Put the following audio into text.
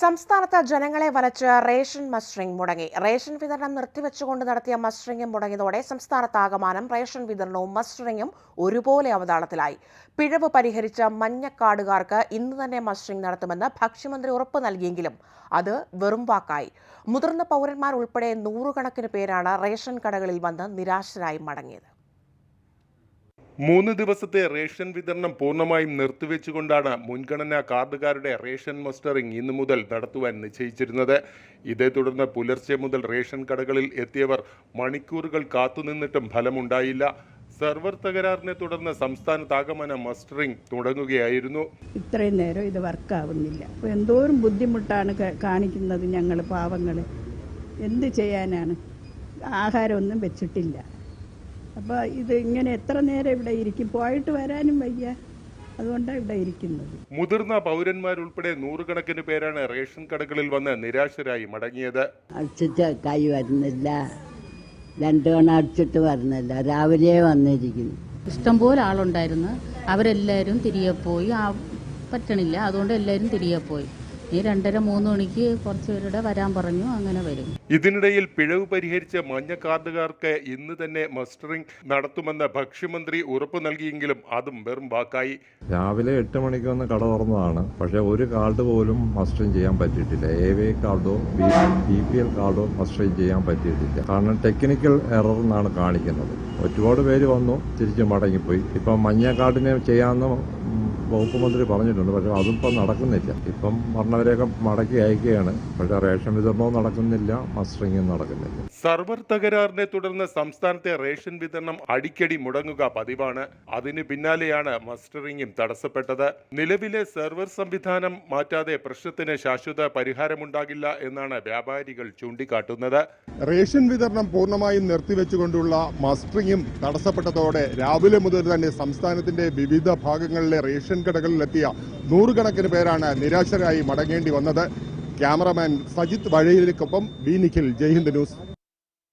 സംസ്ഥാനത്ത് ജനങ്ങളെ വലച്ച് റേഷൻ മസ്റ്ററിംഗ് മുടങ്ങി. റേഷൻ വിതരണം നിർത്തിവെച്ചുകൊണ്ട് നടത്തിയ മസ്റ്ററിംഗും മുടങ്ങിയതോടെ സംസ്ഥാനത്താകമാനം റേഷൻ വിതരണവും മസ്റ്ററിംഗും ഒരുപോലെ അവതാളത്തിലായി. പിഴവ് പരിഹരിച്ച മഞ്ഞക്കാടുകാർക്ക് ഇന്ന് തന്നെ മസ്റ്ററിംഗ് നടത്തുമെന്ന് ഭക്ഷ്യമന്ത്രി ഉറപ്പ് നൽകിയെങ്കിലും അത് വെറും വാക്കായി. മുതിർന്ന പൗരന്മാർ ഉൾപ്പെടെ നൂറുകണക്കിന് പേരാണ് റേഷൻ കടകളിൽ വന്ന് നിരാശരായി മടങ്ങിയത്. മൂന്ന് ദിവസത്തെ റേഷൻ വിതരണം പൂർണമായും നിർത്തിവെച്ചുകൊണ്ടാണ് മുൻഗണനാ കാർഡുകാരുടെ റേഷൻ മസ്റ്ററിംഗ് ഇന്നു മുതൽ നടത്തുവാൻ നിശ്ചയിച്ചിരുന്നത്. ഇതേ തുടർന്ന് പുലർച്ചെ മുതൽ റേഷൻ കടകളിൽ എത്തിയവർ മണിക്കൂറുകൾ കാത്തുനിന്നിട്ടും ഫലമുണ്ടായില്ല. സെർവർ തകരാറിനെ തുടർന്ന് സംസ്ഥാനത്താകമന മസ്റ്ററിംഗ് തുടങ്ങുകയായിരുന്നു. ഇത്രയും നേരം ഇത് വർക്കാവുന്നില്ല. എന്തോരം ബുദ്ധിമുട്ടാണ് കാണിക്കുന്നത് ഞങ്ങൾ പാവങ്ങൾ എന്ത് ചെയ്യാനാണ്? ആഹാരമൊന്നും വെച്ചിട്ടില്ല. അപ്പോൾ ഇത് ഇങ്ങനെ എത്ര നേരം ഇവിടെ ഇരിക്കും? പോയിട്ട് വരാനും വയ്യ. അതുകൊണ്ടാണ് ഇവിടെ ഇരിക്കുന്നത്. മുതിർന്ന പൗരന്മാരുൾപ്പെടെ നൂറുകണക്കിന് പേരാണ് റേഷൻ കടകളിൽ വന്ന് നിരാശരായി മടങ്ങിയത്. അടിച്ചിട്ട് കൈ വരുന്നില്ല. രണ്ടു തവണ അടിച്ചിട്ട് വരുന്നില്ല. രാവിലെ വന്നിരിക്കുന്നു. ഇഷ്ടംപോലെ ആളുണ്ടായിരുന്നു. അവരെല്ലാവരും തിരികെ പോയി. ആ പറ്റണില്ല. അതുകൊണ്ട് എല്ലാവരും തിരികെ പോയി. ഈ രണ്ടര മൂന്ന് മണിക്ക് കുറച്ച് പേരുടെ വരാൻ പറഞ്ഞു അങ്ങനെ വരും. ഇതിനിടയിൽ പിഴവ് പരിഹരിച്ച മഞ്ഞ കാർഡുകാർക്ക് ഇന്ന് തന്നെ മസ്റ്ററിംഗ് നടത്തുമെന്ന് ഭക്ഷ്യമന്ത്രി ഉറപ്പു നൽകിയെങ്കിലും അതും വെറും വാക്കായി. രാവിലെ എട്ട് മണിക്ക് വന്ന് കട തുറന്നതാണ്. പക്ഷെ ഒരു കാർഡ് പോലും മസ്റ്ററിംഗ് ചെയ്യാൻ പറ്റിയിട്ടില്ല. എ വി കാർഡോ ബി പി എൽ കാർഡോ മസ്റ്ററിംഗ് ചെയ്യാൻ പറ്റിയിട്ടില്ല. കാരണം ടെക്നിക്കൽ എറർ എന്നാണ് കാണിക്കുന്നത്. ഒരുപാട് പേര് വന്നു തിരിച്ചു മടങ്ങിപ്പോയി. ഇപ്പം മഞ്ഞ കാർഡിനെ ചെയ്യാമെന്ന് വകുപ്പ് മന്ത്രി പറഞ്ഞിട്ടുണ്ട് പക്ഷെ അതും ഇപ്പം നടക്കുന്നില്ല. ഇപ്പം പറഞ്ഞവരെയൊക്കെ മടക്കി അയക്കുകയാണ്. പക്ഷെ റേഷൻ വിതരണവും നടക്കുന്നില്ല മസ്റ്ററിങ്ങും നടക്കുന്നില്ല. സർവർ തകരാറിനെ തുടർന്ന് സംസ്ഥാനത്തെ റേഷൻ വിതരണം അടിക്കടി മുടങ്ങുക പതിവാണ്. അതിന് പിന്നാലെയാണ് മസ്റ്ററിംഗും തടസ്സപ്പെട്ടത്. നിലവിലെ സെർവർ സംവിധാനം മാറ്റാതെ പ്രശ്നത്തിന് ശാശ്വത പരിഹാരമുണ്ടാകില്ല എന്നാണ് വ്യാപാരികൾ ചൂണ്ടിക്കാട്ടുന്നത്. റേഷൻ വിതരണം പൂർണമായും നിർത്തിവെച്ചുകൊണ്ടുള്ള മസ്റ്ററിങ്ങും തടസ്സപ്പെട്ടതോടെ രാവിലെ മുതൽ തന്നെ സംസ്ഥാനത്തിന്റെ വിവിധ ഭാഗങ്ങളിലെ റേഷൻ കടകളിലെത്തിയ നൂറുകണക്കിന് പേരാണ് നിരാശരായി മടങ്ങേണ്ടി വന്നത്. ക്യാമറമാൻ സജിത് വഴയിലേക്കൊപ്പം ബി നിഖിൽ. ജയ്ഹിന്ദ് ന്യൂസ്.